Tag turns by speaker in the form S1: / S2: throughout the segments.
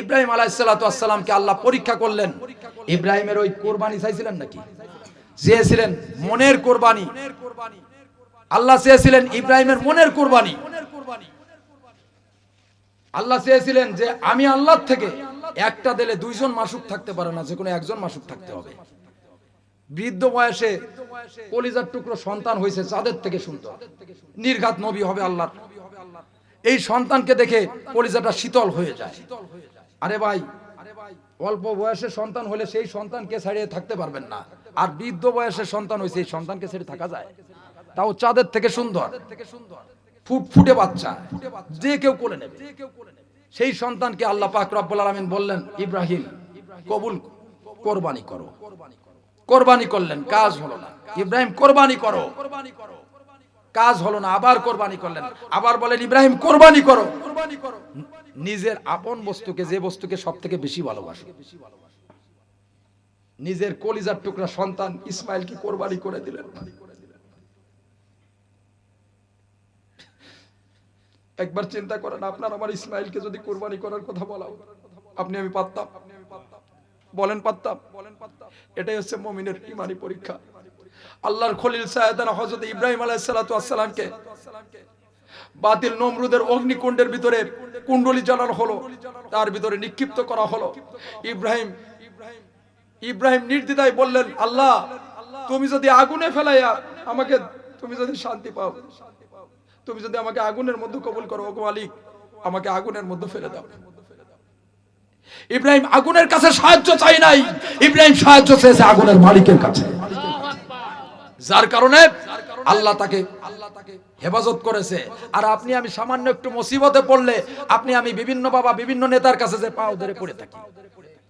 S1: ইব্রাহিম আলাইসাল্লামকে আল্লাহ পরীক্ষা করলেন। ইব্রাহিমের ওই কোরবানি চাইছিলেন নাকি? চেয়েছিলেন মনের কোরবানি। আল্লাহ চেয়েছিলেন ইব্রাহিমের মনের কোরবানি। আল্লাহ চেয়েছিলেন যে আমি আল্লাহর থেকে একটা দিলে দুইজন মাসুক থাকতে পারে না, যে কোনো একজন মাসুক থাকতে হবে। বৃদ্ধ বয়সে কলিজার টুকরো সন্তান হয়েছে চাঁদের থেকে সুন্দর নির্ঘাত নবী হবে আল্লাহ এই সন্তানকে দেখে কলিজাটা শীতল হয়ে যায়। আরে ভাই, অল্প বয়সের সন্তান হলে সেই সন্তানকে ছাড়িয়ে থাকতে পারবেন না। আর বৃদ্ধ বয়সের সন্তান হয়েছে এই সন্তানকে ছেড়ে থাকা যায়। তাও চাঁদের থেকে সুন্দর। ফুটফুটে বাচ্চা। যে কেউ কোলে নেবে। সেই সন্তানকে আল্লাহ পাক রব্বুল আলামিন বললেন, ইব্রাহিম, কবুল কোরবানি করো। কোরবানি করলেন, কাজ হলো না। ইব্রাহিম কোরবানি করো কোরবানি করো। কাজ হলো না আবার কোরবানি করলেন। আবার বলেন ইব্রাহিম কোরবানি করো। নিজের আপন বস্তুকে যে বস্তুকে সব থেকে বেশি ভালোবাসো। নিজের কলিজার টুকরা সন্তান ইসমাইলকে কোরবানি করে দিলেন। একবার চিন্তা করেন আপনার আমার ইসমাইলকে যদি কোরবানি করার কথা বলা আপনি আমি পারতাম বলেন পারতাম। বলেন পারতাম। এটাই হচ্ছে মমিনের ইমানি পরীক্ষা। আল্লাহর খলিল সায়দানা হযরত ইব্রাহিম ওয়াসসালামকে বাতিল নমরুদের অগ্নিকুণ্ডের ভিতরে কুণ্ডলি জ্বালানো হলো। তার ভিতরে নিক্ষিপ্ত করা হলো। ইব্রাহিম ইব্রাহিম নির্দ্বিধায় বললেন, আল্লাহ, তুমি যদি আগুনে ফেলাইয়া আমাকে, তুমি যদি শান্তি পাও, তুমি যদি আমাকে আগুনের মধ্যে কবুল করো, ওগো মালিক, আমাকে আগুনের মধ্যে ফেলে দাও। ইব্রাহিম আগুনের কাছে সাহায্য চাই নাই। ইব্রাহিম সাহায্য চেয়েছে আগুনের মালিকের কাছে। যার কারণে আল্লাহ তাকে হেফাজত করেছে। আর আপনি আমি সামান্য একটু মুসিবতে পড়লে আপনি আমি বিভিন্ন বাবা, বিভিন্ন নেতার কাছে যে পাও ধরে পড়ে থাকি।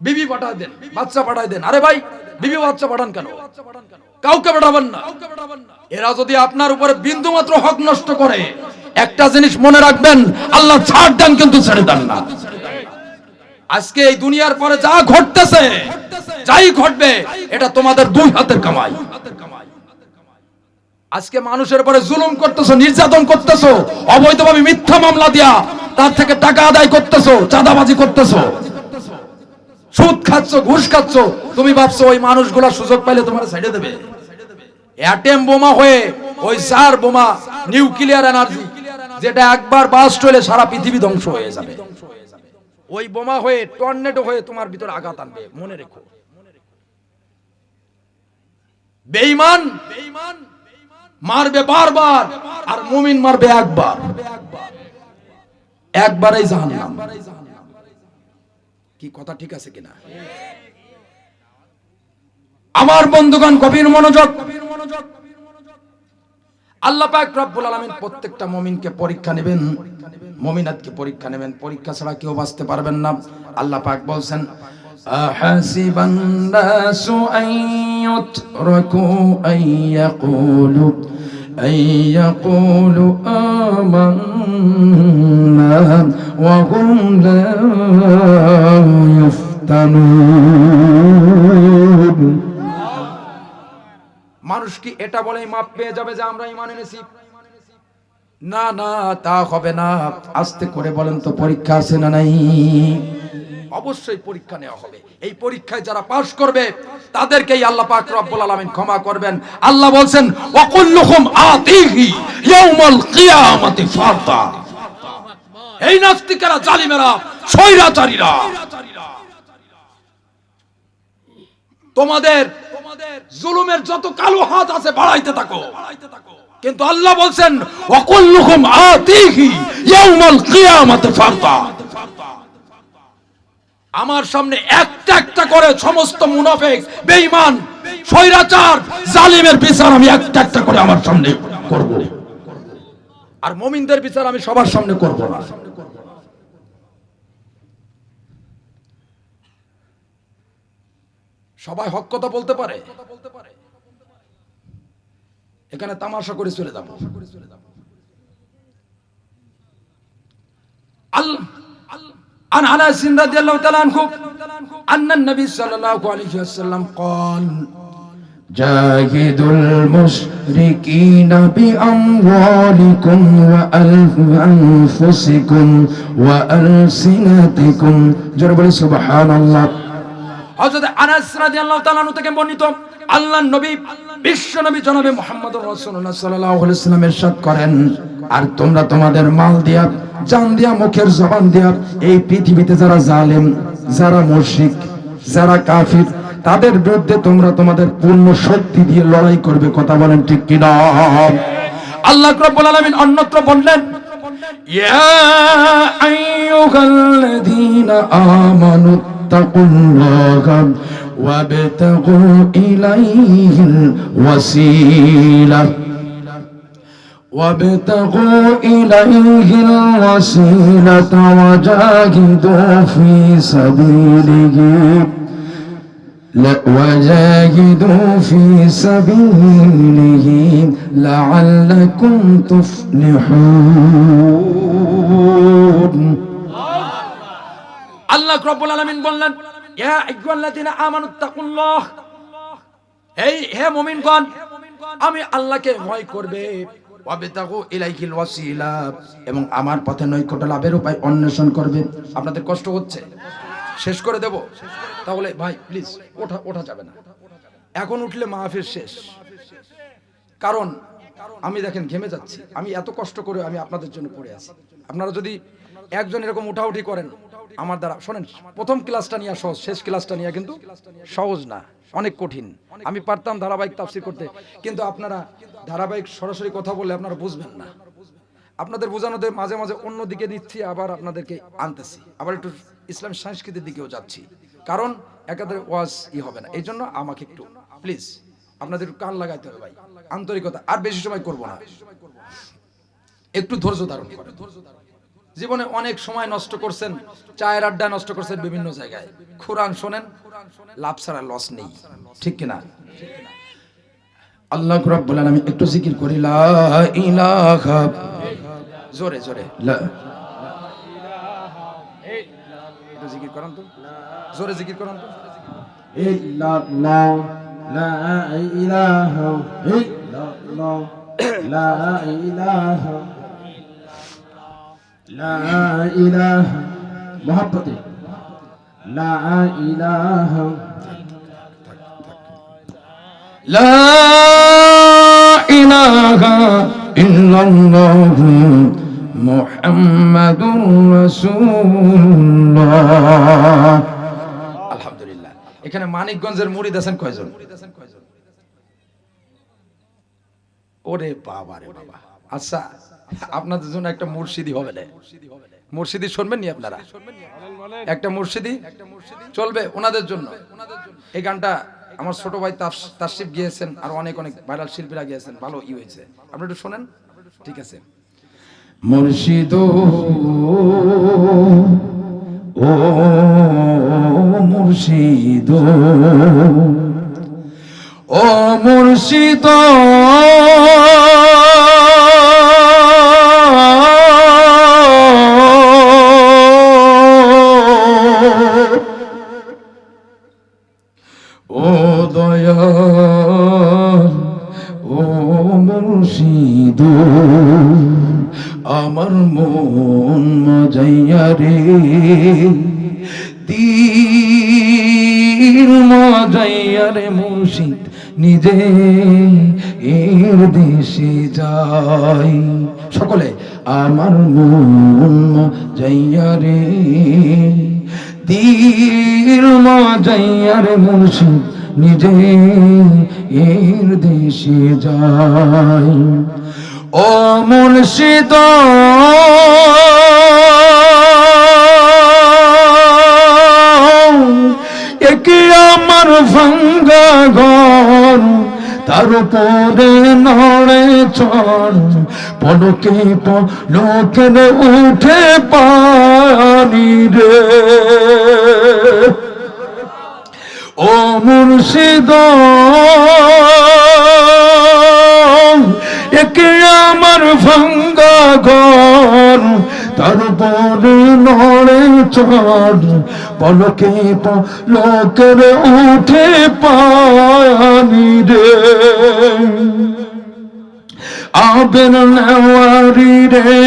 S1: বিবি পাঠায় দেন, বাচ্চা পাঠায় দেন। আরে ভাই, বিবি বাচ্চা পাঠান কেন? কাউকে পাঠাবেন না। এরা যদি আপনার উপরে বিন্দু মাত্র হক নষ্ট করে, একটা জিনিস মনে রাখবেন, আল্লাহ ছাড় দেন কিন্তু ছেড়ে দেন না। আজকে এই দুনিয়ার পরে যা ঘটতেছে, যাই ঘটবে, এটা তোমাদের দুই হাতের কামাই। আজকে মানুষের পরে জুলুম করতেছো, নির্যাতন করতেছো, অবৈধভাবে মিথ্যা মামলা দিয়া তার থেকে টাকা আদায় করতেছো, চাঁদাবাজি করতেছো। সুদ খাচ্ছ, ঘুষ খাচ্ছ, তুমি ভাবছ ওই মানুষগুলা সুযোগ পাইলে তোমার ছেড়ে দেবে। অ্যাটেম বোমা হয়ে ওই সার বোমা নিউক্লিয়ার এনার্জি যেটা একবার বাস্ট হলে সারা পৃথিবী ধ্বংস হয়ে যাবে। ওই বোমা হয়ে, টর্নেডো হয়ে তোমার ভিতরে আঘাত আনবে। মনে রেখো। বেঈমান বেঈমান মারবে বারবার আর মুমিন মারবে একবার। একবারই জাহান্নাম। কি কথা ঠিক আছে কিনা? আমার বন্ধুগণ, গভীর মনোযোগ। আল্লাহ পাক রব্বুল আলামিন প্রত্যেকটা মুমিনকে পরীক্ষা নেবেন। মুমিনাতকে পরীক্ষা নেবেন। পরীক্ষা ছাড়া কেউ বাঁচতে পারবেন না। আল্লাহ পাক বলছেন, আহাসিবান নাসু আন ইউতরাকু আন ইয়াকুলু আন ইয়াকুলু আমান্না ওয়া হুম লা ইফতানুন। মানুষ কি এটা বলে মাপ পেয়ে যাবে যে আমরা ইমান এনেছি? না না, তা হবে না। আস্তে করে বলেন তো, পরীক্ষা আছে না নাই? অবশ্যই পরীক্ষা নেওয়া হবে। এই পরীক্ষায় যারা পাশ করবে, তাদেরকেই আল্লাহ পাক রব্বুল আলামিন ক্ষমা করবেন। আল্লাহ বলছেন, ওয়াকুল্লুকুম আতিহি ইয়াউমাল কিয়ামাতি ফারতা এই নাস্তিকেরা, জালিমেরা, স্বৈরাচারীরা। তোমাদের জুলুমের যত কালো হাত আছে, বাড়াইতে থাকো। কিন্তু আল্লাহ বলছেন আমার সামনে একটা একটা করে সমস্ত মুনাফিক, বেঈমান, স্বৈরাচার, জালিমের বিচার আমি একটা একটা করে আমার সামনে করব। আর মুমিনদের বিচার আমি সবার সামনে করব না। সবাই হক কথা বলতে পারে এখানে তামাশা করে চলে যাব আল্লাহ عن انس رضي الله تعالى عنه ان النبي صلى الله عليه وسلم قال
S2: جاهدوا المشركين بأموالكم وأنفسكم وألسنتكم جرب سبحان الله
S1: হযরত আনাস রাদিয়াল্লাহু তাআলা থেকে বর্ণিত, আল্লাহর নবী, বিশ্ব নবী জনাবে মুহাম্মদুর রাসূলুল্লাহ সাল্লাল্লাহু আলাইহি ওয়াসাল্লাম ইরশাদ করেন। আর তোমরা তোমাদের মাল দিয়া, জান দিয়া, মুখের জবান দিয়া এই পৃথিবীতে যারা জালেম, যারা মুশরিক, যারা কাফির, তাদের বিরুদ্ধে তোমরা তোমাদের পূর্ণ শক্তি দিয়ে লড়াই করবে, কথা বলেন ঠিক কি না আল্লাহ রাব্বুল আলামিন অন্যত্র বললেন, ইয়া আইয়ুহাল্লাযীনা আমানু فاتقوا الله وابتغوا إليه الوسيلة. وابتغوا إليه الوسيلة وجاهدوا في سبيله. وجاهدوا في سبيله لعلكم تفلحون. আল্লাহ রব্বুল আলামিন বললেন, ইয়া আইয়ুহাল্লাযীনা আমানুত্তাকুল্লাহ এই হে মুমিনগণ, আমি আল্লাহকে ভয় করবে। এবং আমার পথে নৈকট্য লাভের উপায় অন্বেষণ করবে। আপনাদের কষ্ট হচ্ছে? শেষ করে দেব? তাহলে ভাই, প্লিজ, ওঠা ওঠা যাবে না। এখন উঠলে মাহফিল শেষ। কারণ, আমি দেখেন ঘেমে যাচ্ছি। আমি এত কষ্ট করে আমি আপনাদের জন্য পড়ে আছি। আপনারা যদি একজন এরকম উঠাউঠি করেন আমার দ্বারা, শোনেন, প্রথম ক্লাসটা নিয়ে সহজ, শেষ ক্লাসটা নিয়ে কিন্তু সহজ না, অনেক কঠিন। আমি পারতাম ধারাবাহিক তাফসির করতে, কিন্তু আপনারা ধারাবাহিক সরাসরি কথা বললে আপনারা বুঝবেন না। আপনাদের বোঝানোতে মাঝে মাঝে অন্য দিকে দিচ্ছি, আবার আপনাদেরকে আনতেছি। আবার একটু ইসলাম সংস্কৃতির দিকেও যাচ্ছি। কারণ একাধারে ওয়াজ ই হবে না। এই জন্য আমাকে একটু, প্লিজ, আপনাদের একটু কান লাগাইতে হবে ভাই। আন্তরিকতা, আর বেশি সময় করব না। একটু ধৈর্য ধারণ করেন। জীবনে অনেক সময় নষ্ট করছেন, চায়ের আড্ডা নষ্ট করছেন বিভিন্ন জায়গায়। খুরান শোনেন, লাভ ছাড়া লস নেই। ঠিক কিনা? আল্লাহ বলেন আমি একটু জিকির করি জোরে জোরে। জিকির জোরে জিকির করেন তো। মহাব্বতে। লা লা আলহামদুলিল্লাহ। এখানে মানিকগঞ্জের মুড়ি আছেন কয়জন? ওরে বাবা রে বাবা। আচ্ছা আপনাদের জন্য একটা মুর্শিদি হবে না। মুর্শিদি শুনবেন নি আপনারা? একটা মুর্শিদি? চলবে ওনাদের জন্য। এই গানটা আমার ছোট ভাই তাসিফ গিয়েছেন আর অনেক অনেক ভাইরাল শিল্পীরা গিয়েছেন, ভালো ই হয়েছে। আপনি একটু শোনেন? ঠিক আছে। মুর্শিদ, ও মুর্শিদ ও মুর্শিদ নিজে এর দেশে যাই। সকলে, আমার মন মজাইয়া রে, তীর মজাইয়ার মুর্শিদ, নিজে এর দেশে যায় ও মুর্শিদ একে আমার ভাঙ্গা ঘর, তার উপরে নড়ে চড়, পলকে পলকে উঠে পানি রে। ও মুর্শিদ, একে আমার ভাঙ্গা ঘর
S2: তারপরে নড়ে চড় পলকে পলকের উঠে পানি রে। আবের নেওয়ারি রে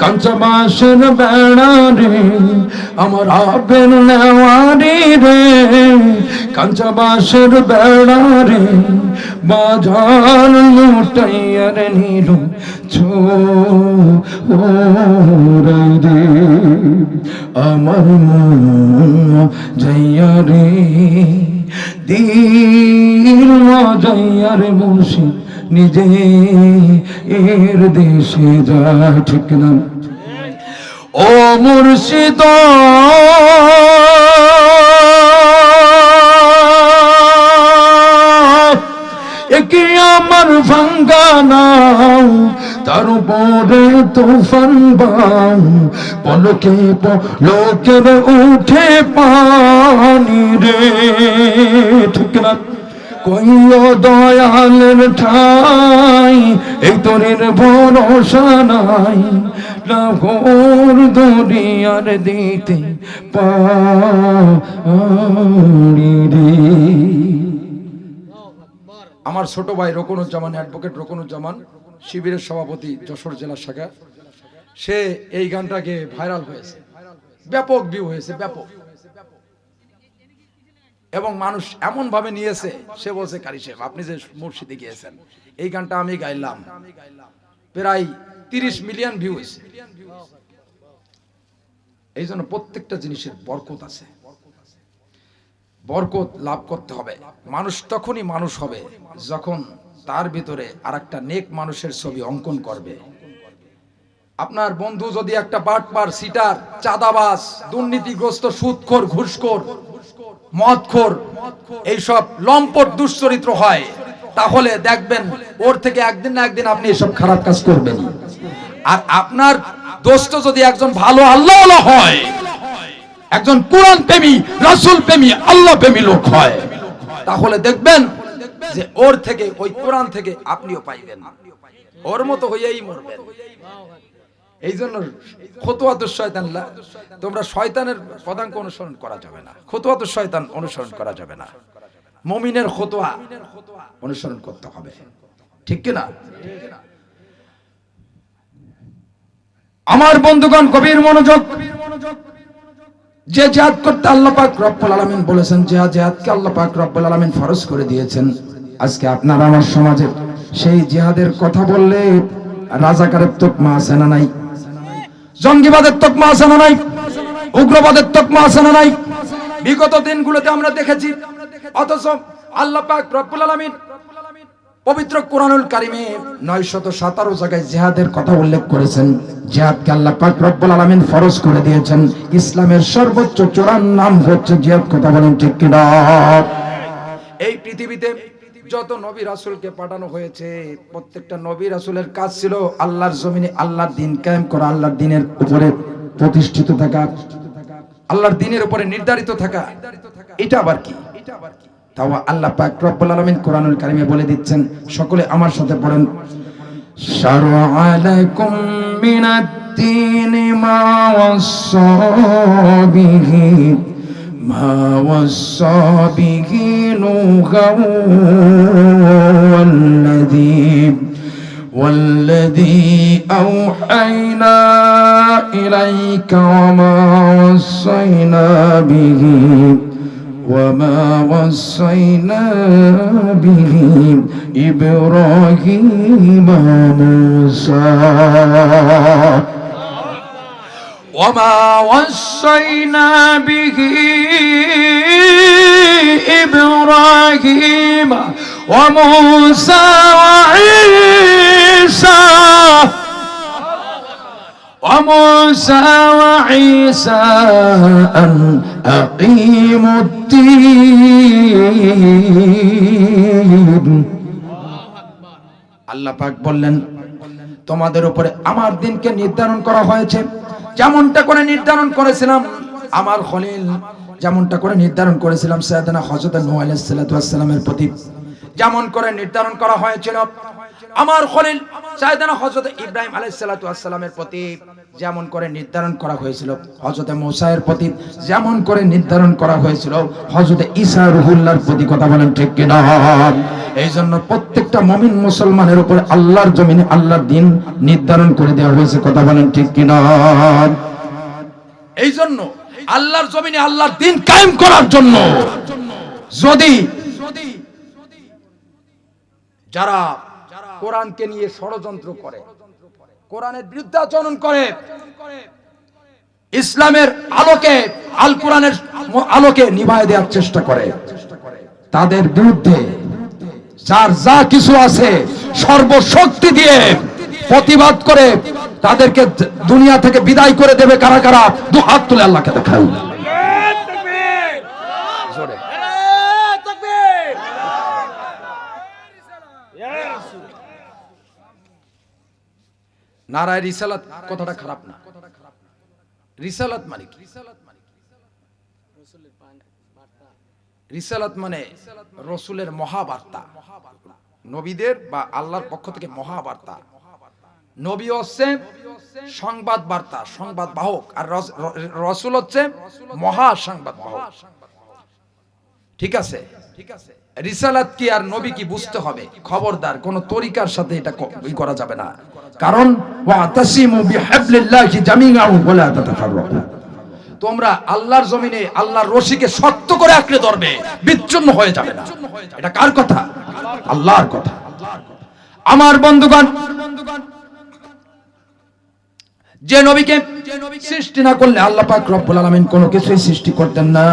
S2: কাঁচা বাঁশের বেড়া রে, আমার আবের নেওয়ারি রে কাঁচা বাঁশের বেড়া রে বাজার লুটাইয়ার নিল ছোরাই রে, আমার যাইয়া রে, দিল যাইয়ার মুর্শি নিজে এর দেশে যা, ঠিক না ও মুর্শিদ! একে আমার ভাঙ্গা নাও, তার উপরে তুফান বাম। পলকে পলকের উঠে পানি রে, ঠিক না কইও দয়ালের ঠাই, এই তোরের ভরসা নাই। দরিয়ার দিতে পারি
S1: আমার ছোট ভাই রকনুজ্জামান অ্যাডভোকেট রকনুজ্জামান, শিবিরের সভাপতি যশোর জেলা শাখা। সে এই গানটাকে ভাইরাল হয়েছে। ব্যাপক ভিউ হয়েছে, ব্যাপক। এবং মানুষ এমন ভাবে নিয়েছে, সে বলছে, কারি সাহেব, আপনি যে মুর্শিদে গিয়েছেন, এই গানটা আমি গাইলাম। প্রায় তিরিশ মিলিয়ন ভিউ হয়েছে এই জন্য প্রত্যেকটা জিনিসের বরকত আছে। বরকত লাভ করতে হবে। মানুষ তখনই মানুষ হবে যখন তার ভিতরে আর একটা নেক মানুষের ছবি অঙ্কন করবে। আপনার বন্ধু যদি একটা বাটপার, সিটার চাঁদাবাস দুর্নীতিগ্রস্ত, সুদখোর, ঘুষখোর মদখোর, এইসব লম্পট দুশ্চরিত্র হয়। তাহলে দেখবেন, ওর থেকে একদিন না একদিন আপনি এসব খারাপ কাজ করবেন আর আপনার দোস্ত যদি একজন ভালো আল্লাহ হয়, একজন কোরআন প্রেমী রাসূল প্রেমী আল্লাহ প্রেমী লোক হয়, তাহলে দেখবেন যে ওর থেকে, ওই কোরআন থেকে আপনিও পাইবেন। ওর মতো হইয়াই মরবেন। এই জন্য খতুয়াত শয়তান তোমরা শয়তানের পদাঙ্ক অনুসরণ করা যাবে না। খতুয়াত শয়তান অনুসরণ করা যাবে না। মমিনের খতুয়া অনুসরণ করতে হবে। ঠিক কি না আমার বন্ধুগণ, গভীর মনোযোগ। যে জেহাদ করতে আল্লাহ পাক রব্বুল আলামিন বলেছেন জিহাদ জিহাদকে আল্লাহ পাক রব্বুল আলামিন ফরজ করে দিয়েছেন, আজকে আপনার আমার সমাজে সেই জেহাদের কথা বললে রাজাকারের তোকমা আছে না নাই। জঙ্গিবাদের তোকমা আছে না নাই? উগ্রবাদের তোকমা আছে না নাই? বিগত দিনগুলোতে আমরা দেখেছি, অথচ আল্লাহ পাক রব্বুল আলামিন পবিত্র কোরআনুল কারিমে নয়শত সাতারো জায়গায় জিহাদের কথা উল্লেখ করেছেন। জিহাদকে আল্লাহ পাক রব্বুল আলামিন ফরজ করে দিয়েছেন। ইসলামের সর্বোচ্চ চূড়ার নাম হচ্ছে জিহাদ, কথা বলেন ঠিক কিনা? এই পৃথিবীতে যত নবী রাসূলকে পাঠানো হয়েছে, প্রত্যেকটা নবী রাসূলের কাজ ছিল আল্লাহর জমিনে আল্লাহর দিন কায়েম করা, আল্লাহর দিনের উপরে প্রতিষ্ঠিত থাকা, আল্লাহর দিনের উপরে নির্ধারিত থাকা। এটা আবার কি? এটা আবার কি তাও আল্লাহ পাক রব্বুল আলামিন কোরআনুল কারিমে বলে দিচ্ছেন, সকলে আমার সাথে পড়েন। শারআ লাকুম মিনাদ-দীন মা ওয়াসসা বিহি মা ما وصى به نوحا والذي والذي أوحينا إليك وما وصينا به وما وصينا به إبراهيم موسى. وما وصينا به إبراهيم وموسى وعيسى وموسى وعيسى أن أقيموا الدين আল্লাহ পাক বললেন তোমাদের উপরে আমার দিনকে নির্ধারণ করা হয়েছে যেমনটা করে নির্ধারণ করেছিলাম, আমার খলিল যেমনটা করে নির্ধারণ করেছিলাম, সৈয়দনা হযরত নূহ আলাইহিস সালামের প্রতি। যেমন করে নির্ধারণ করা হয়েছিল, আমার খলিল সৈয়দনা হযরত ইব্রাহিম আলাইহিস সালাতু ওয়াস সালামের প্রতি যেমন করে নির্ধারণ করা হয়েছিল হজরতে মোসাইয়ের প্রতি যেমন করে নির্ধারণ করা হয়েছিল হজরতে ঈসা রুহুল্লাহর প্রতি কথা বলেন ঠিক কিনা? এই জন্য প্রত্যেকটা মমিন মুসলমানের উপরে আল্লাহর জমিনে আল্লাহর দিন নির্ধারণ করে দেওয়া হয়েছে, কথা বলেন ঠিক কিনা?
S3: এই জন্য আল্লাহর জমিনে আল্লাহর দিন
S1: কায়েম করার জন্য যদি
S3: যারা কোরআনকে নিয়ে ষড়যন্ত্র করে, কোরআনের বিরুদ্ধে আচরণ করে, ইসলামের আলোকে, আল কোরআনের
S1: আলোকে নিভায় দেওয়ার চেষ্টা করে, তাদের বিরুদ্ধে যার যা কিছু আছে সর্বশক্তি দিয়ে প্রতিবাদ করে তাদেরকে দুনিয়া থেকে বিদায় করে দেবে কারা কারা? দু হাত তুলে আল্লাহকে দেখাই
S3: নারায় রিসালাত কথাটা খারাপ না। রিসালাত মানে কি? রিসালাত মানে রসুলের মহাবার্তা। নবীদের বা আল্লাহর পক্ষ থেকে মহাবার্তা। নবী হচ্ছে সংবাদ বার্তা সংবাদ বাহক আর রসুল হচ্ছে মহা সংবাদ বাহক ঠিক আছে? ঠিক আছে রিসালাত কি আর নবী কি বুঝতে হবে? খবরদার, কোন তরিকার সাথে এটা ই করা যাবে না।
S1: কারণ ওয়াতাসিমু বিহাবলিল্লাহি জামিআন ওয়ালা তাতাফাররাকু।
S3: তোমরা আল্লাহর জমিনে আল্লাহর রশিকে শক্ত করে আঁকড়ে ধরবে, বিচ্ছিন্ন হয়ে যাবে না। এটা কার কথা?
S1: আল্লাহর কথা। আমার বন্ধুগণ,
S3: যে নবীকে
S1: সৃষ্টি না করলে আল্লাহ পাক রব্বুল আলামিন কোনো কিছুই সৃষ্টি করতেন না।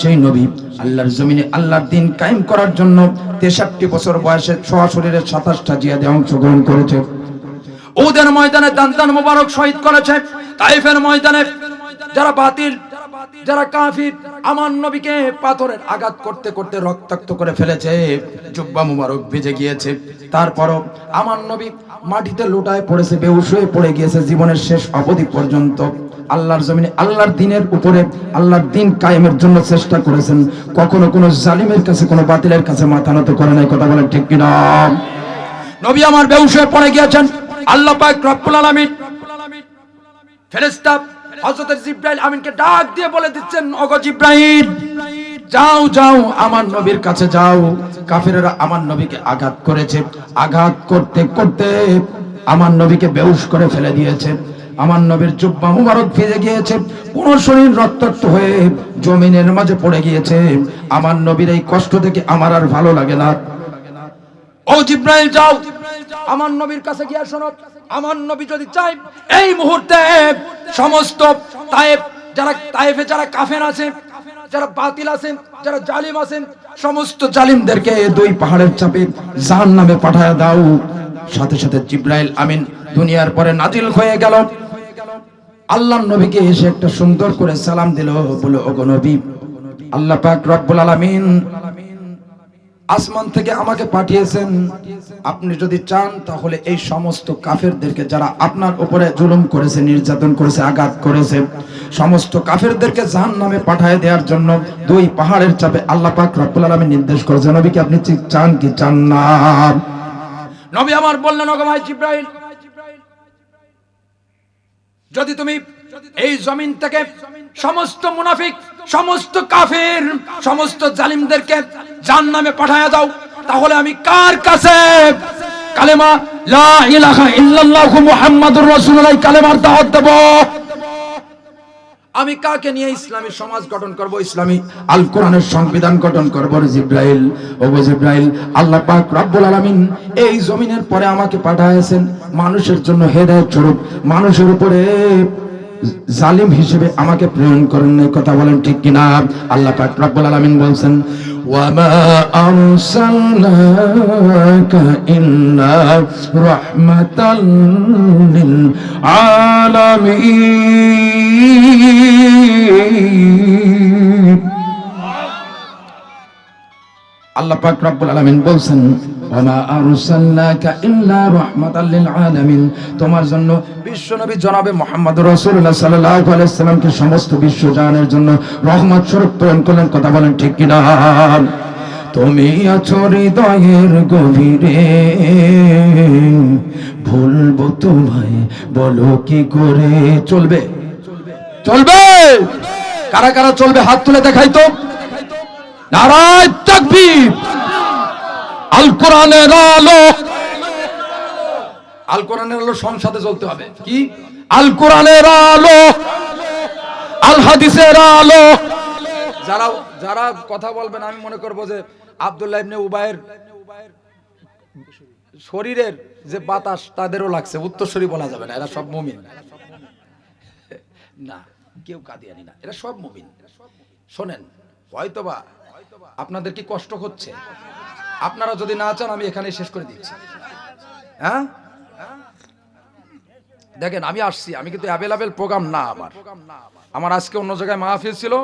S1: সেই নবী আল্লাহর জমিনে আল্লাহর দিন কায়েম করার জন্য তেষট্টি বছর বয়সে সরাসরির সাতাশটা জিয়াদে অংশগ্রহণ করেছে।
S3: ওদের ময়দানে দান্তান মোবারক শহীদ করেছে, তাইফের ময়দানে যারা বাতিল, যারা কাফির, আমার নবীকে পাথরের আঘাত করতে করতে রক্তাক্ত করে ফেলেছে, জুব্বা মুবারক ভিজে গিয়েছে।
S1: তারপরও আমার নবী মাটিতে লুটায় পড়েছে, বেহুশ হয়ে পড়ে গিয়েছে জীবনের শেষ অবধি পর্যন্ত। আল্লাহর জমিনে, আল্লাহর দিনের উপরে আল্লাহর দিন কায়েমের জন্য চেষ্টা করেছেন। কখনো কোনো জালিমের কাছে, কোনো বাতিলের কাছে মাথা নত করে নাই, কথা বলেন ঠিক কিনা?
S3: নবী আমার বেউস হয়ে পড়ে গিয়েছেন। আল্লাহ পাক রব্বুল আলামিন ফেরেশতা জিব্রাইল আমিনকে ডাক দিয়ে বলে দিচ্ছেন
S1: যাও যাও, আমার নবীর কাছে যাও। আমার নবীকে আঘাত করেছে, আঘাত করতে করতে আমার নবীকে বেউস করে ফেলে দিয়েছে। আমার নবীর জুব্বা মুবারক ভিজে গিয়েছে, পুরো শরীর রক্তাক্ত হয়ে জমিনের মাঝে পড়ে গিয়েছে। আমার নবীর এই কষ্ট দেখে আমার আর ভালো লাগে না।
S3: ও জিব্রাইল, যাও। আমার নবীর কাছে গিয়ে শোনো। আমার নবী যদি চাই এই মুহূর্তে সমস্ত তায়েফ যারা তায়েফে যারা কাফের আছে, যারা বাতিল আছেন যারা জালিম আছেন
S1: সমস্ত জালিমদেরকে দুই পাহাড়ের চাপে জাহান নামে পাঠায় দাও। সাথে সাথে জিব্রাইল আমিন দুনিয়ার পরে নাজিল হয়ে গেল। আল্লাহ নবীকে এসে একটা সুন্দর করে সালাম দিল বলে ওগো নবী, আল্লাহ পাক রব্বুল আলামিন আসমান থেকে আমাকে পাঠিয়েছেন। আপনি যদি চান, তাহলে এই সমস্ত কাফেরদেরকে যারা আপনার উপরে জুলুম করেছে, নির্যাতন করেছে, আঘাত করেছে, সমস্ত কাফেরদেরকে জাহান নামে পাঠিয়ে দেওয়ার জন্য দুই পাহাড়ের চাপে আল্লাহ পাক রব্বুল আলামিন নির্দেশ করেছে নবীকে আপনি চান কি চান না?
S3: নবী আমার বললেন, ওগো ভাই যদি তুমি এই জমিন থেকে সমস্ত মুনাফিক, সমস্ত কাফের, সমস্ত জালিমদেরকে জাহান্নামে পাঠায়া দাও। তাহলে আমি কার কাছে কালেমা লা ইলাহা ইল্লাল্লাহু মুহাম্মাদুর রাসূলুল্লাহ কালেমার দাওয়াত দেব? আমি কাকে নিয়ে ইসলামী সমাজ গঠন করব, ইসলামী
S1: আল কোরআনের সংবিধান গঠন করব জিব্রাইল? জিব্রাইল, আল্লাহ পাক রব্বুল আলামিন এই জমিনের পরে আমাকে পাঠায়েছেন মানুষের জন্য হেদায়েত স্বরূপ। মানুষের উপরে জালিম হিসেবে আমাকে প্রেরণ করেন এই কথা বলেন ঠিক কিনা? আল্লাহ পাক রব্বুল আলামিন বলছেন, ওয়ামা আরসালনাকা ইল্লা রাহমাতাল লিল আলামিন। আল্লাহ পাক রব্বুল আলামিন বলছেন তোমার সমস্ত বিশ্ব জাহানের জন্য রহমত কথা বলেন
S2: গভীরে। ভুলবো তোমায়, বলো কি করে চলবে? চলবে! কারা কারা চলবে? হাত তুলে দেখাই তো। নারায় আল কোরআনের আলো।
S1: আল কোরআনের আলো সংসদে চলতে হবে। কি?
S2: আল কোরআনের আলো। আল হাদিসের আলো।
S1: যারা যারা কথা বলবেন আমি মনে করব যে আব্দুল্লাহ ইবনে উবায়ের শরীরের যে বাতাস তাদেরও লাগছে। উত্তরসূরি বলা যাবে না এরা সব মুমিন। না কেউ কাদিয়ানি না এরা সব মুমিন। শোনেন হয়তোবা আপনাদের কি কষ্ট হচ্ছে? আপনারা যদি না চান, আমি এখানে শেষ করে দিচ্ছি। হ্যাঁ? দেখেন, আমি আসছি, আমি কিন্তু অ্যাভেলেবেল প্রোগ্রাম না আমার। আমার আজকে অন্য জায়গায় মাহফিল ছিল।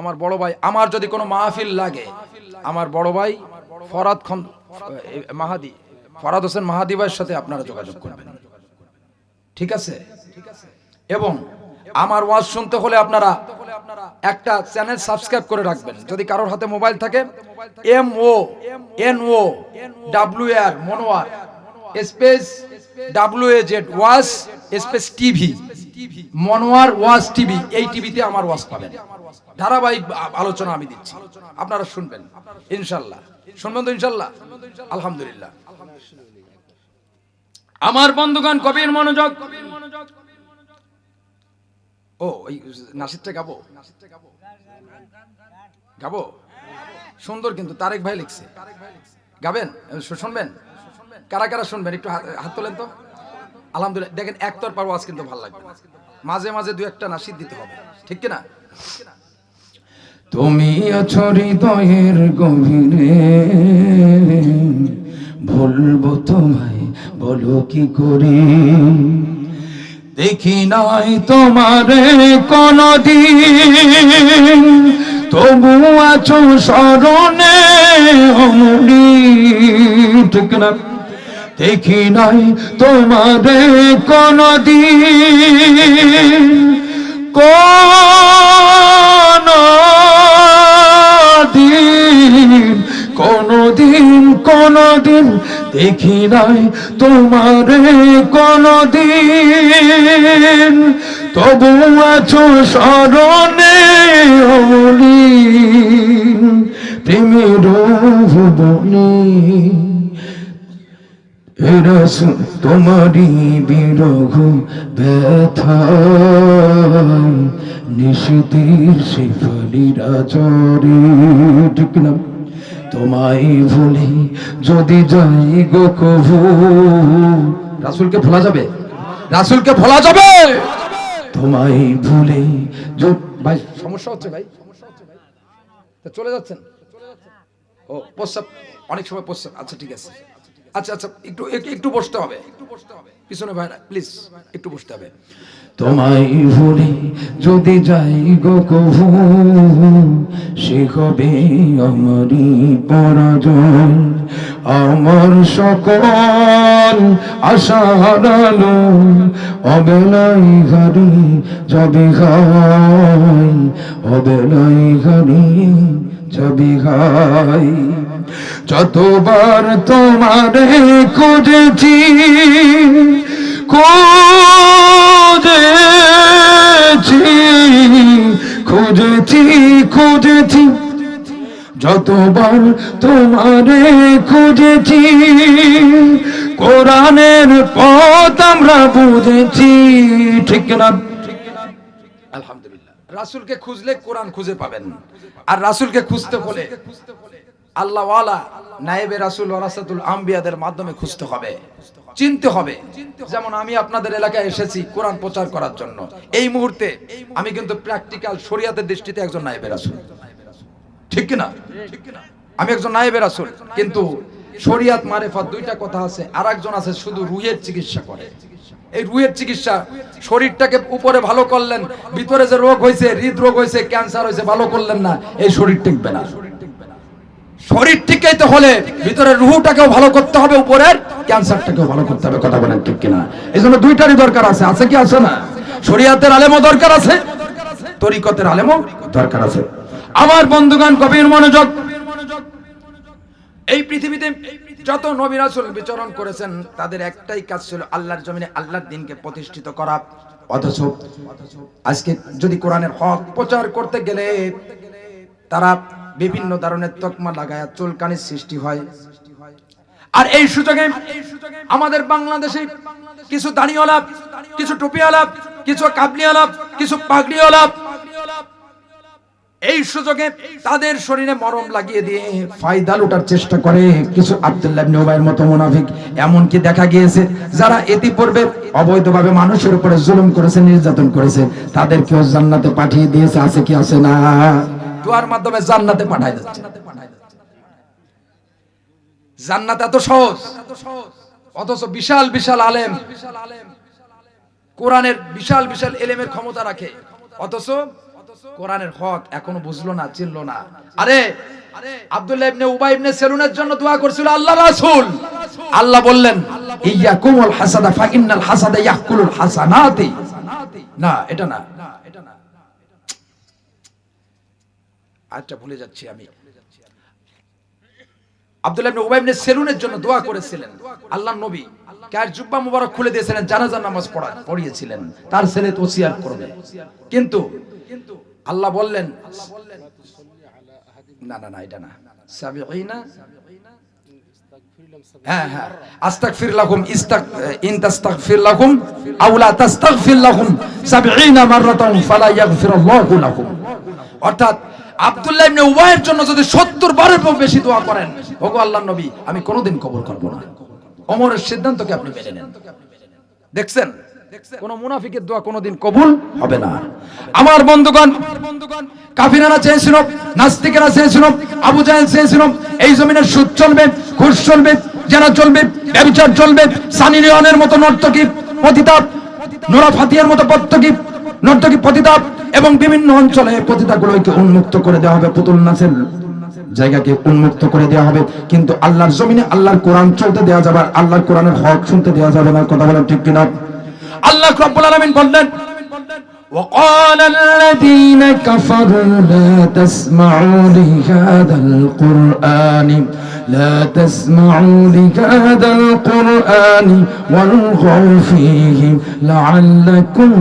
S1: আমার বড় ভাই, আমার যদি কোনো মাহফিল লাগে, আমার বড় ভাই ফরাদ খন মাহাদি, ফরাদ হোসেন মাহাদি ভাইয়ের সাথে আপনারা যোগাযোগ করবেন। ঠিক আছে? এবং আমার ওয়াজ শুনতে হলে আপনারা একটা চ্যানেল সাবস্ক্রাইব করে রাখবেন। যদি কারোর হাতে মোবাইল থাকে M O N O W R Monowar space W A Z Waz space TV Monowar Waz TV এই টিভিতে আমার ওয়াজ পাবেন। ধারাবাহিক আলোচনা আমি দিচ্ছি। আপনারা শুনবেন, ইনশাল্লাহ। শুনবেন তো ইনশাল্লাহ? আলহামদুলিল্লাহ। আমার বন্ধুগণ, কবির মনোযোগ ও ওই নাসিরটা গাবো? গাবো? সুন্দর কিন্তু, তারেক ভাই লিখছে। গাবেন? শুনবেন? কারা কারা শুনবেন? একটু হাত তোলেন তো। আলহামদুলিল্লাহ, দেখেন একতর পার ওয়াজ কিন্তু ভালো লাগবে মাঝে মাঝে দু একটা নাসির দিতে হবে, ঠিক কিনা?
S2: তুমি আছো হৃদয়ের গভীরে। ভুলবো তোমায়, বলো কি করে? দেখি নাই তোমারে কোনদিন। তবু আছো স্মরণে ঠিক না? দেখি নাই তোমারে কোনদিন। কোন দিন কোনদিন কোনদিন দেখি নাই তোমারে কোনদিন। তবু আছো স্মরণে অমলি প্রেমের ভুবনী রস তোমারি বিরহ ব্যথা নিশিতির শিফলিরা চরে ঠিক না তোমায় ভুলি যদি যাই গো কভু। রাসুলকে ভোলা যাবে? রাসুলকে ভোলা যাবে? তোমায় ভুলে ভাই,
S1: সমস্যা হচ্ছে ভাই। চলে যাচ্ছেন? ও প্রস্তাব অনেক সময় প্রস্তাব আচ্ছা ঠিক আছে। আচ্ছা আচ্ছা একটু এক- একটু বসতে হবে। একটু বসতে হবে পিছনে ভাই প্লিজ একটু বসতে হবে।
S2: তোমায় ভুলে যদি যাই গো কভু, সে হবে আমারই পরাজয়। আমার সকল আশার আলো অবেলাই ঘাড়ি যাবে ঘাই অবেলাই ঘাড়ি যাবে ঘাই যতবার তোমারে খুঁজেছি খুঁজেছি খুঁজেছি খুঁজেছি। যতবার তোমারে খুঁজেছি, কোরআনের পথ আমরা বুঝেছি, ঠিক না
S1: আলহামদুলিল্লাহ। রাসূলকে খুঁজলে কোরআন খুঁজে পাবেন। আর রাসূলকে খুঁজতে হলে আল্লাহ ওয়ালা নায়েবে রাসূল ওয়ারাসাতুল আম্বিয়াদের মাধ্যমে খুঁজতে হবে। চিনতে হবে। যেমন আমি আপনাদের এলাকায় এসেছি কোরআন প্রচার করার জন্য। এই মুহূর্তে আমি কিন্তু প্র্যাকটিক্যাল শরিয়াতের দৃষ্টিতে একজন নায়েবে রাসূল। ঠিক কি না আমি একজন নায়েবে রাসূল, কিন্তু শরিয়াত, মারেফাত দুইটা কথা আছে আর একজন আছে শুধু রুহের চিকিৎসা করে। এই রুহের চিকিৎসা শরীরটাকে উপরে ভালো করলেন, ভিতরে যে রোগ হয়েছে হৃদরোগ হয়েছে ক্যান্সার হয়েছে ভালো করলেন না, এই শরীর টিকবে না। শরীর ঠিক টিকাইতে হলে ভিতরে রুহুটাকেও ভালো করতে হবে, উপরের ক্যান্সারটাকেও ভালো করতে হবে, কথা বলেন ঠিক কিনা? এই জন্য দুইটারই দরকার আছে আছে কি আছে না? শরিয়াতের আলেমও দরকার আছে, তরিকতের আলেমও দরকার আছে। আমার বন্ধুগান কবির মনোযোগ। এই পৃথিবীতে যত নবী রাসূল বিচরণ করেছেন, তাদের একটাই কাজ ছিল আল্লাহর জমিনে আল্লাহর দিনকে প্রতিষ্ঠিত করা। অথচ আজকে যদি কোরআনের হক প্রচার করতে গেলে তারা বিভিন্ন ধরনের তকমা লাগায় চুলকানির সৃষ্টি হয়। আর এই সুযোগে আমাদের বাংলাদেশে কিছু দাড়িওয়ালা কিছু টুপিওয়ালা কিছু কাবলিওয়ালা কিছু পাগড়িওয়ালা এই সুযোগে তাদের শরীরে মরম লাগিয়ে দিয়ে
S2: ফায়দা লুটার চেষ্টা করে কিছু আব্দুল্লাহ ইবনে উবাইয়ের মতো মুনাফিক। এমনকি দেখা গিয়েছে, যারা ইতিপূর্বে অবৈধভাবে মানুষের উপরে জুলুম করেছে, নির্যাতন করেছে, তাদেরকেও জান্নাতে পাঠিয়ে দিয়েছে, আছে কি, আছে না?
S1: দোয়ার মাধ্যমে জান্নাতে পাঠায় যাচ্ছে জান্নাত এত সহজ, অথচ বিশাল বিশাল আলেম কোরআনের বিশাল বিশাল এলেমের ক্ষমতা রাখে। অথচ কোরআনের হক এখনও বুঝলো না, চিনলো না। আরে, আব্দুল্লাহ ইবনে উবাই ইবনে সেলুনের জন্য দোয়া করছিল আল্লাহ রাসূল। আল্লাহ বললেন,
S2: ইয়াকুমুল হাসাদা ফা ইন্নাল হাসাদা ইয়াকুলুল হাসানাতি।
S1: না এটা না এটা না। আচ্ছা ভুলে যাচ্ছি আমি। আব্দুল্লাহ উবাই সেলুনের জন্য দোয়া করেছিলেন। আল্লাহর নবী কার জুব্বা মুবারক খুলে দিয়েছিলেন, জানাজার নামাজ পড়া, পড়িয়েছিলেন। তার ছেলে করবে। কিন্তু আল্লাহ বললেন, না না না, এটা না। সাবিঈনা হ্যাঁ হ্যাঁ। ইন তাস্তাগফির লাকুম আও লা তাস্তাগফির লাকুম 70 মাররাতান ফালা ইয়াগফিরুল্লাহু লাকুম অর্থাৎ আব্দুল্লাহ ইবনে উবাইয়ের জন্য যদি 70 বারের বেশি দোয়া করেন, ওগো আল্লাহর নবী, আমি কোনোদিন কবুল করব না। ওমরের সিদ্ধান্তকে আপনি মেনে নেন। দেখছেন? কোন মুনাফিকের দোয়া কোনোদিন কবুল হবে না। আমার বন্ধুগণ কাফিরারা চেয়েছিল নাস্তিকেরা চেয়েছিল আবু জাহেল চেয়েছিল এই জমিনের সুদ চলবে, ঘুষ চলবে, জেনা চলবে, ব্যবচার চলবে, সানি লিওনের মতো নর্তকী, পতিতাপ, নোরা ফাতিয়ার মতো পত্তকী নর্তকী পতিতাপ এবং বিভিন্ন অঞ্চলে পতিতাগুলোকে উন্মুক্ত করে দেওয়া হবে পুতুল নাচের জায়গাকে উন্মুক্ত করে দেওয়া হবে কিন্তু আল্লাহর জমিনে আল্লাহর কোরআন চলতে দেওয়া যাবে আর আল্লাহর কোরআনের হক শুনতে দেওয়া যাবে না কথা বলেন ঠিক কিনা আল্লাহ রাব্বুল আলামিন বললেন
S2: وقال الذين كفروا لا تسمعوا لهذا القرآن لا تسمعوا لهذا القرآن والغوا فيه لعلكم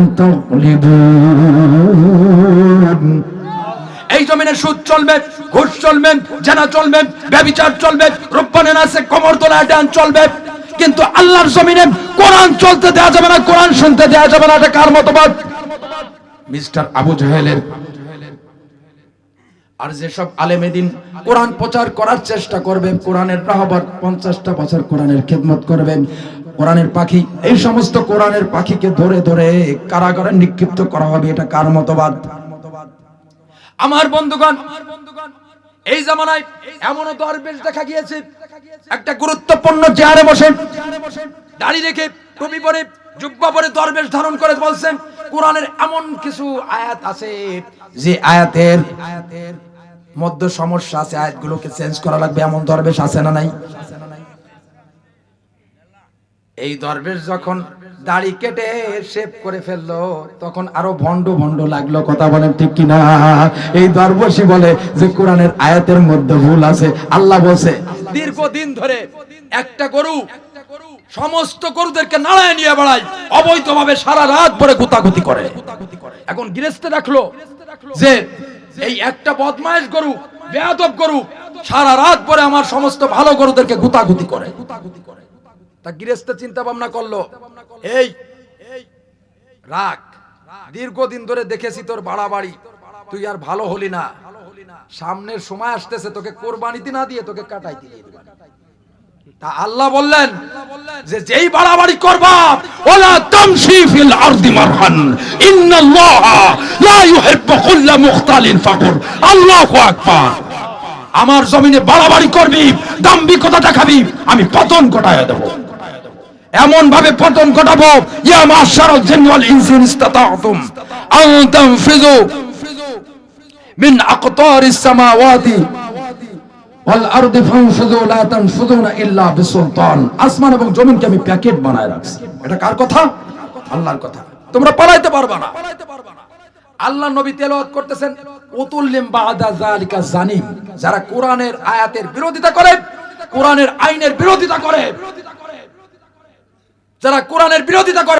S2: تغلبون
S1: এই জমিনে সুদ চলবে ঘুষ চলবে জানা চলবে ব্যবিচার চলবে রূপবানের আছে কমর তোলা ডান চলবে কিন্তু আল্লাহর জমিনে কোরআন চলতে দেওয়া যাবে না কোরআন শুনতে দেওয়া যাবে না এটা কার মতবাদ মিস্টার আবু জাহেলের আর যেসব আলেমেদিন কোরআন প্রচার করার চেষ্টা করবে, কোরআনের রাহবার পঞ্চাশটা বছর কোরআনের খেদমত করবেন কোরআনের পাখি, এই সমস্ত কোরআনের পাখিকে ধরে ধরে কারাগারে নিক্ষিপ্ত করা হবে, এটা কার মতবাদ? আমার বন্ধুগণ, এই জামানায় এমনও দরবেশ দেখা গিয়েছে, একটা গুরুত্বপূর্ণ চেয়ারে বসে, দাড়ি রেখে টুপি পরে, জুব্বা পরে দরবেশ ধারণ করে বলছেন, কোরআনের এমন কিছু আয়াত আছে যে আয়াতের আয়াতের মধ্যে সমস্যা আছে, আয়াতগুলোকে চেঞ্জ করা লাগবে, এমন দরবেশ আছে না নাই? এই দরবেশ যখন দাড়ি কেটে শেভ করে ফেলল, তখন আরও ভন্ড ভন্ড লাগল, কথা বলেন ঠিক কিনা? এই দরবেশই বলে যে কোরআনের আয়াতের মধ্যে ভুল আছে, আল্লাহ বলছে, দীর্ঘদিন ধরে একটা গরু সমস্ত গরুদেরকে নাড়ায় নিয়ে বেড়ায়, অবৈধভাবে সারা রাত ভরে গুতাগুতি করে। এখন গৃহস্থে রাখল যে এই একটা বদমাইশ গরু, বেয়াদব গরু, সারা রাত পরে আমার সমস্ত ভালো গরুদেরকে গুতাগুতি করে। তা গৃহস্থ চিন্তা ভাবনা করল, এই রাগ দীর্ঘদিন ধরে দেখেছি তোর বাড়াবাড়ি, তুই আর ভালো হলি না। সামনের সময় আসতেছে, তোকে কোরবানিতে না দিয়ে তোকে কাটাই দিয়ে তা আল্লাহ বললেন যেই বাড়াবাড়ি করবা, ওলা তামশি ফিল আরদি মারহান, ইন্নাল্লাহা লা ইউহিব্বু কুল্লা মুখতালিন ফাকুর। আল্লাহু আকবার। আমার জমিনে বাড়াবাড়ি করবি, দাম্ভিকতা দেখাবি, আমি পতন ঘটায় দেব। এমন ভাবে পতন ঘটাবো, ইয়া মাশারাল জিন ওয়াল ইসতাতাতুম, আন তানফিযু মিন আকতারিস সামাওয়াতি আসমান এবং জমিনকে আমি প্যাকেট বানায় রাখছি। এটা কার কথা? আল্লাহর কথা। তোমরা পালাইতে পারবা না। আল্লাহ নবী করতেছেন জানিম। যারা কোরআনের আয়াতের বিরোধিতা করে, কোরআনের আইনের বিরোধিতা করে। যারা কোরআনের বিরোধিতা করে